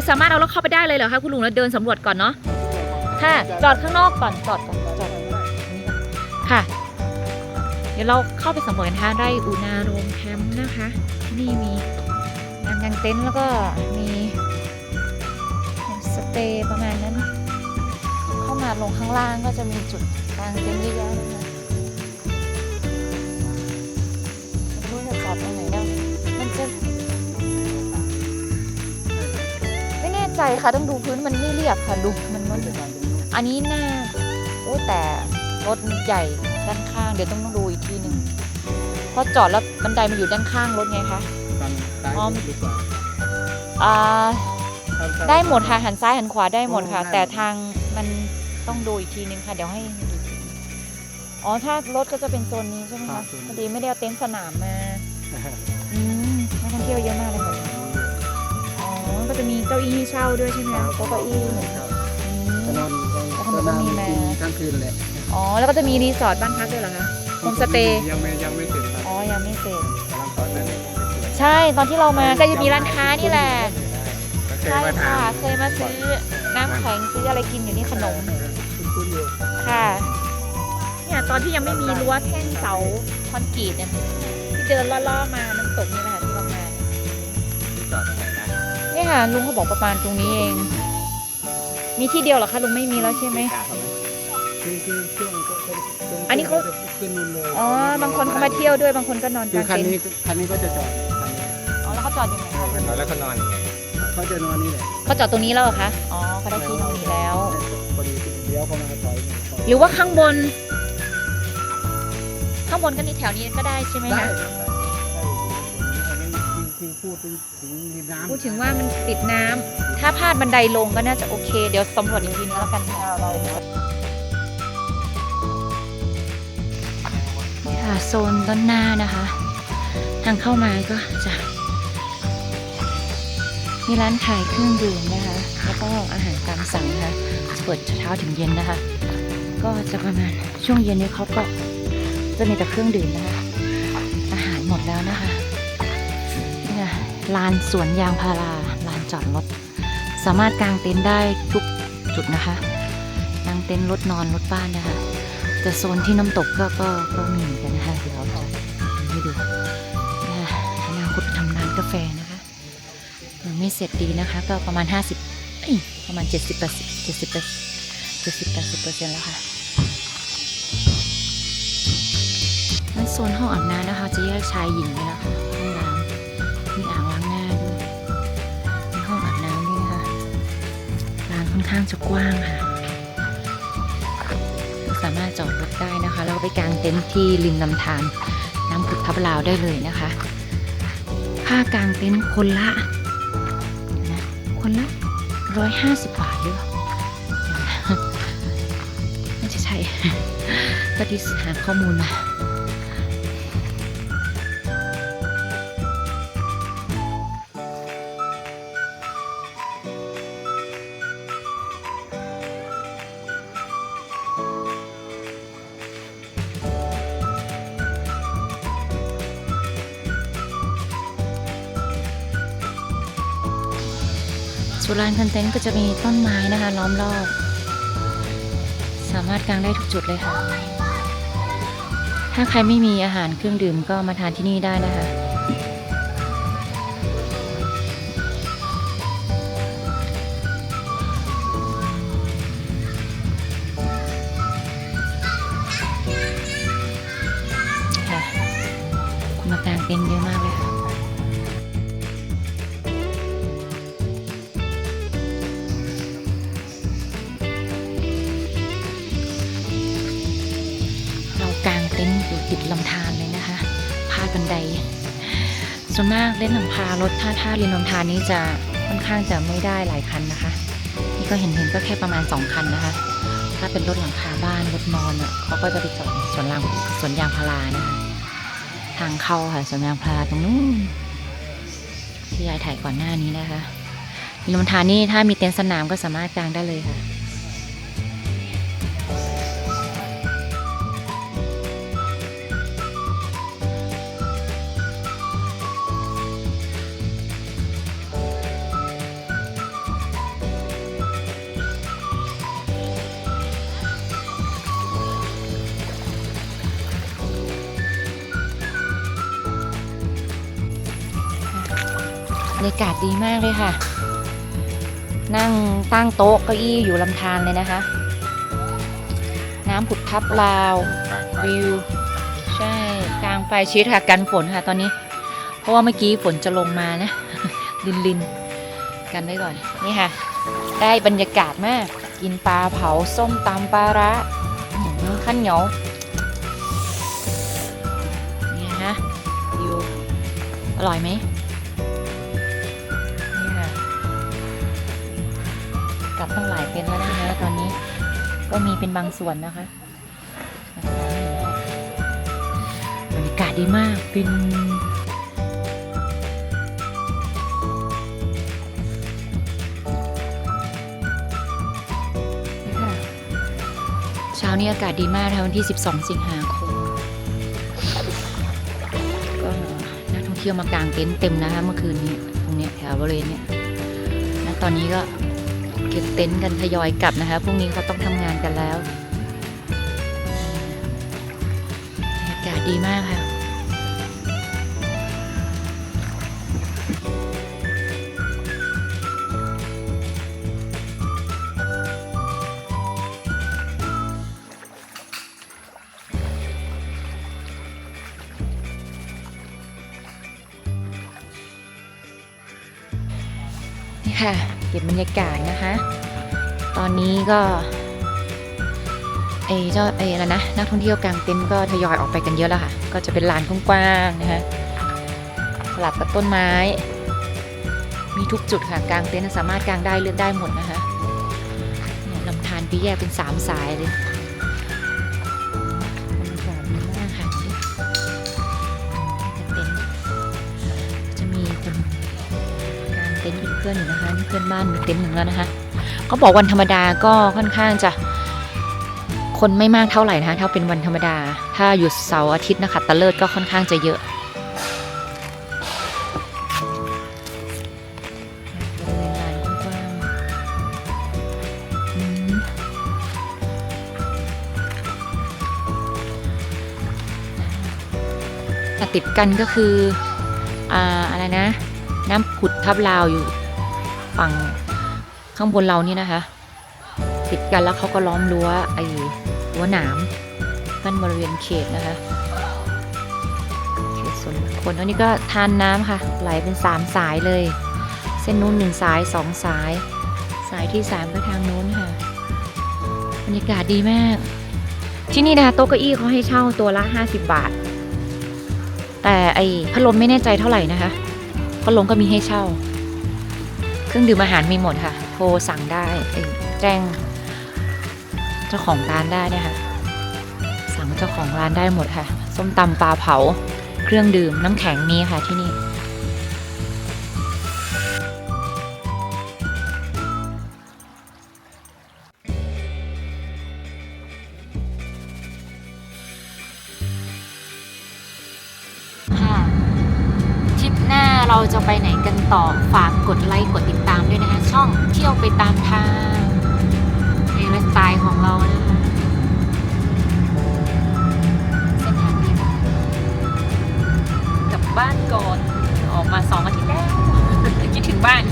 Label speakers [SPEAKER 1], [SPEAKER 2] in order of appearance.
[SPEAKER 1] คือสามารถเอารถเข้าไปได้เลยเหรอคะคุณลุงแล้วเดินสำรวจก่อนเนาะค่ะจอดข้างนอกก่อนจอดก่อนจอดค่ะ เดี๋ยวเราเข้าไปสำรวจกันนะคะไร่อุณาโรมแคมป์นะคะ นี่มีลานกางเต็นท์แล้วก็มีสเตย์ประมาณนั้น เข้ามาลงข้างล่างก็จะมีจุดกางเต็นท์เยอะแยะคะ ใจค่ะต้องดูพื้นมันไม่เรียบค่ะลุงมันมันอันนี้น่าโอ้แต่รถมันใหญ่ด้านข้างเดี๋ยวต้องดูอีกทีหนึ่งเพราะจอดแล้วบันไดมันอยู่ด้านข้างรถไงคะ
[SPEAKER 2] ทางซ้าย
[SPEAKER 1] อ้อม
[SPEAKER 2] ดีกว่า
[SPEAKER 1] อ่า
[SPEAKER 2] ทางซ้าย
[SPEAKER 1] ได้หมดค่ะหันซ้ายหันขวาได้หมดค่ะ
[SPEAKER 2] ได้หมด
[SPEAKER 1] แต่ทางมันต้องดูอีกทีนึงค่ะ เดี๋ยวให้ดูอีกทีอ๋อถ้ารถก็จะเป็นโซนนี้ใช่ไหมคะพอดีไม่ได้เอาเต็นท์สนามมาอืมนักท่องเที่ยวเยอะมากเลยค่ะอ๋อ ก็จะมีเก้าอี้ให้เช่าด้วยใช่ไหมคะโต๊ะเก้าอี้
[SPEAKER 2] ครับ
[SPEAKER 1] อื
[SPEAKER 2] จะ
[SPEAKER 1] ม
[SPEAKER 2] นอนตรง
[SPEAKER 1] แล้วข้างบนก็มีแม่
[SPEAKER 2] ทั้งคืนเลย
[SPEAKER 1] อ๋อ แล้วก็จะมีรีสอร์ทบ้านพักด้วยเหรอคะโฮมสเตย์
[SPEAKER 2] ยังไม่ยังไม่เสร็จครับ
[SPEAKER 1] อ๋อ ยังไม่เสร็จ
[SPEAKER 2] กำลังตอนนั้น
[SPEAKER 1] ใช่ ตอนที่เรามาก็จะมีร้านค้านี่แหละ
[SPEAKER 2] ก็เคย
[SPEAKER 1] ใช่
[SPEAKER 2] มาถา
[SPEAKER 1] ค่ะ
[SPEAKER 2] ม
[SPEAKER 1] เคยมาซื้อน้ำแข็งซื้ออะไรกินอยู่นี่ขนม
[SPEAKER 2] คุณอยู่
[SPEAKER 1] ค่ะ เนี่ยตอนที่ยังไม่มีรั้วแท่งเสาคอนกรีตเนี่ยที่เดินล่อๆมาน้ำตกนี่แหละ ค่ะ ลุงเขาบอกประมาณตรงนี้เอง มีที่เดียวเหรอคะลุงไม่มีแล้วใช่ไหม
[SPEAKER 2] คือคือช่วงก็เป็นป็
[SPEAKER 1] อันนี้เขา
[SPEAKER 2] ขึ้นนู่นเลย
[SPEAKER 1] อ๋อ บางคนเขามาเที่ยวด้วยบางคนก็นอนก
[SPEAKER 2] คือ
[SPEAKER 1] ลาง
[SPEAKER 2] คัน
[SPEAKER 1] เต็น
[SPEAKER 2] นี้
[SPEAKER 1] ท์
[SPEAKER 2] คันนี้ก็จะจอดคันนี้
[SPEAKER 1] อ๋อแล้วเขาจอดยังไงคะ
[SPEAKER 2] แล้วเขานอนยังไงเขาจะนอนนี่แหละ
[SPEAKER 1] เขาจอดตรงนี้แล้วเหรอคะ อ๋อเขาได้ที่ตรงนี้แล้ว
[SPEAKER 2] พอดีเลี้ยวเข้ามาถอย
[SPEAKER 1] หรือว่าข้างบน ข้างบนก็นี่แถวนี้ก็ได้ใช่ไหม
[SPEAKER 2] ได้
[SPEAKER 1] คะ
[SPEAKER 2] ได้ พูดถึงถึงริมน้ำ
[SPEAKER 1] พูดถึงว่ามันติดน้ำถ้าพลาดบันไดลงก็น่าจะโอเค เดี๋ยวสำรวจอีกทีนึงแล้วกันค่ะนี่ค่ะโซนด้านหน้านะคะ ทางเข้ามาก็จะมีร้านขายเครื่องดื่มนะคะ แล้วก็อาหารตามสั่งนะคะจะเปิดเช้าถึงเย็นนะคะ ก็จะประมาณช่วงเย็นนี้เขาก็จะมีแต่เครื่องดื่มนะคะ อาหารหมดแล้วนะคะ ลานสวนยางพาราลานจอดรถ สามารถกางเต็นท์ได้ทุกจุดนะคะกางเต็นท์รถนอนรถบ้านนะคะแต่โซนที่น้ำตกก็ก็ก็มีเหมือนกันนะคะเดี๋ยวจะให้ดูอนาคตทำร้านกาแฟนะคะยังไม่เสร็จดีนะคะ ก็ประมาณ 50เอ้ยประมาณ 70 80 70 70 80เปอร์เซ็นต์แล้วค่ะนั่นโซนห้องอาบน้ำนะคะ จะแยกชายหญิงเลยนะคะ ร้านค่อนข้างจะกว้างค่ะ สามารถจอดรถได้นะคะ แล้วก็ไปกางเต็นท์ที่ริมลำธารน้ำผุดทับลาวได้เลยนะคะ ค่ากางเต็นท์คนละนะคนละร้อยห้าสิบบาทด้วยน่าจะใช่ก็ที่หาข้อมูลมา สุรานคอนเทนต์ก็จะมีต้นไม้นะคะล้อมรอบ สามารถกางได้ทุกจุดเลยค่ะ ถ้าใครไม่มีอาหารเครื่องดื่มก็มาทานที่นี่ได้นะคะ ลำธารเลยนะคะ พาดบันได ส่วนมากเล่นหลังคารถถ้าถ้าริมลำธารนี้จะค่อนข้างจะไม่ได้หลายคันนะคะ นี่ก็เห็นเห็นก็แค่ประมาณสองคันนะคะ ถ้าเป็นรถหลังคาบ้านรถนอนอะเขาก็จะไปจอดสวนยางสวนยางพารานะคะทางเข้าค่ะสวนยางพาราตรงนู้นที่ยายถ่ายก่อนหน้านี้นะคะริมลำธารนี่ถ้ามีเต็นท์สนามก็สามารถกางได้เลยค่ะ บรรยากาศดีมากเลยค่ะ นั่งตั้งโต๊ะเก้าอี้อยู่ลำธารเลยนะคะ น้ำผุดทับราววิว ใช่กลางไฟชีตค่ะกันฝนค่ะตอนนี้ เพราะว่าเมื่อกี้ฝนจะลงมานะลินลินกันไว้ก่อนนี่ค่ะ ได้บรรยากาศมาก กินปลาเผาส้มตำปลาร้าอื้อหือข้าวเหนียวนี่ฮะวิวอร่อยไหม กลับตั้งหลายเป็นแล้วนะคะตอนนี้ ก็มีเป็นบางส่วนนะคะบรรยากาศดีมากเป็นเช้านี้อากาศดีมากค่ะวันที่ 12 สิงหาคมก็นักท่องเที่ยวมากางเต็นท์เต็มนะคะเมื่อคืนนี้ตรงนี้แถวบริเวณนี้นะตอนนี้ก็ เก็บเต็นท์กันทยอยกลับนะคะพรุ่งนี้เขาต้องทำงานกันแล้วอากาศดีมากค่ะนี่ค่ะ เก็บบรรยากาศนะคะ ตอนนี้ก็เอเจ้าเออะไรนะนักท่องเที่ยวกลางเต็นท์ก็ทยอยออกไปกันเยอะแล้วค่ะ ก็จะเป็นลานกว้างๆนะคะสลับกับต้นไม้ มีทุกจุดค่ะกลางเต็นท์สามารถกลางได้เลือกได้หมดนะคะเนี่ยลำธารปีแยกเป็นสามสายเลย เพื่อนอยู่นะคะนี่เพื่อนบ้านมีเต็นท์หนึ่งแล้วนะคะเขาบอกวันธรรมดาก็ค่อนข้างจะคนไม่มากเท่าไหร่นะคะถ้าเป็นวันธรรมดา ถ้าหยุดเสาร์อาทิตย์นะคะตะเลิศก็ค่อนข้างจะเยอะบริเวณลานกว้างๆอืมอะติดกันก็คือ อ่า อะไรนะ น้ำผุดทับลาวอยู่ ฝั่งข้างบนเรานี่นะคะ ติดกันแล้วเขาก็ล้อมรั้วไอ้รั้วหนามกั้นบริเวณเขตนะคะเขตส่วนคคลอันนี้ก็ทานน้ำค่ะ ไหลเป็นสามสายเลย เส้นนู้นหนึ่งสายสองสาย สายที่สามก็ทางนู้นค่ะบรรยากาศดีมาก ที่นี่นะคะโต๊ะเก้าอี้เขาให้เช่าตัวละ 50 บาท แต่ไอ้พัดลมไม่แน่ใจเท่าไหร่นะคะพัดลมก็มีให้เช่า เครื่องดื่มอาหารมีหมดค่ะ โทรสั่งได้แจ้งเจ้าของร้านได้เนี่ยค่ะสั่งเจ้าของร้านได้หมดค่ะ ส้มตำปลาเผา เครื่องดื่มน้ำแข็งมีค่ะที่นี่ ไหนกันต่อฝากกดไลค์กดติดตามด้วยนะคะช่องเที่ยวไปตามทางในไลฟ์สไตล์ของเรานะเส้นทางนี้กลับบ้านก่อนออกมาสองอาทิตย์แล้วคิดถึงบ้าน